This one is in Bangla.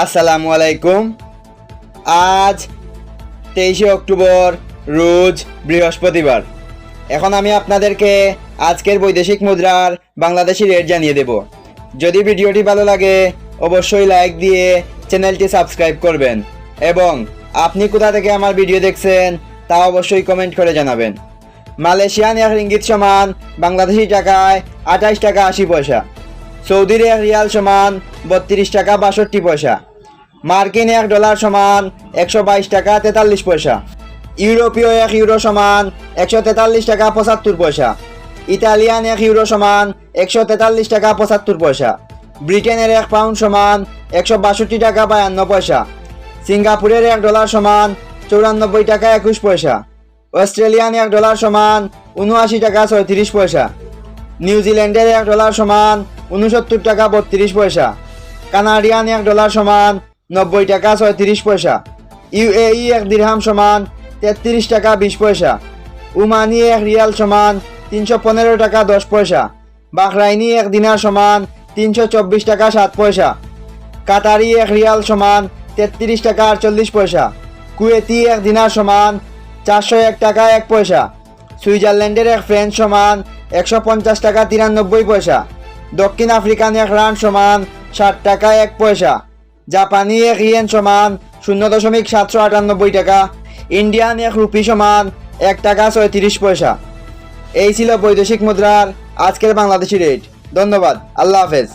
আসসালামু আলাইকুম। আজ তেইশে অক্টোবর, রোজ বৃহস্পতিবার। এখন আমি আপনাদেরকে আজকের বৈদেশিক মুদ্রার বাংলাদেশি রেট জানিয়ে দেব। যদি ভিডিওটি ভালো লাগে, অবশ্যই লাইক দিয়ে চ্যানেলটি সাবস্ক্রাইব করবেন। এবং আপনি কোথা থেকে আমার ভিডিও দেখছেন, তা অবশ্যই কমেন্ট করে জানাবেন। মালয়েশিয়ান এক রিঙ্গিত সমান বাংলাদেশি টাকায় আঠাইশ টাকা আশি পয়সা। সৌদির এক রিয়াল সমান বত্রিশ টাকা বাষট্টি পয়সা। মার্কিন এক ডলার সমান একশো বাইশ টাকা তেতাল্লিশ পয়সা। ইউরোপীয় এক ইউরো সমান একশো তেতাল্লিশ টাকা পঁচাত্তর পয়সা। ইতালিয়ান এক ইউরো সমান একশো তেতাল্লিশ টাকা পঁচাত্তর পয়সা। ব্রিটেনের এক পাউন্ড সমান একশো বাষট্টি টাকা বায়ান্ন পয়সা। সিঙ্গাপুরের এক ডলার সমান চৌরানব্বই টাকা একুশ পয়সা। অস্ট্রেলিয়ান এক ডলার সমান উনআশি টাকা ছয়ত্রিশ পয়সা। নিউজিল্যান্ডের এক ডলার সমান উনসত্তর টাকা বত্রিশ পয়সা। কানাডিয়ান এক ডলার সমান নব্বই টাকা ছয়ত্রিশ পয়সা। ইউএই এক দিরহাম সমান তেত্রিশ টাকা বিশ পয়সা। উমানি এক রিয়াল সমান তিনশো পনেরো টাকা দশ পয়সা। বাহরাইনি এক দিনার সমান তিনশো চব্বিশ টাকা সাত পয়সা। কাতারি এক রিয়াল সমান তেত্রিশ টাকা আটচল্লিশ পয়সা। কুয়েতি এক দিনার সমান চারশো এক টাকা এক পয়সা। সুইজারল্যান্ডের এক ফ্রেঞ্চ সমান একশো পঞ্চাশ টাকা তিরানব্বই পয়সা। দক্ষিণ আফ্রিকান এক রান সমান ষাট টাকা এক পয়সা। জাপানি এক ইয়েন সমান শূন্য দশমিক সাতশো আটানব্বই টাকা। ইন্ডিয়ান এক রুপি সমান এক টাকা ছয়ত্রিশ পয়সা। এই ছিল বৈদেশিক মুদ্রার আজকের বাংলাদেশি রেট। ধন্যবাদ। আল্লাহ হাফেজ।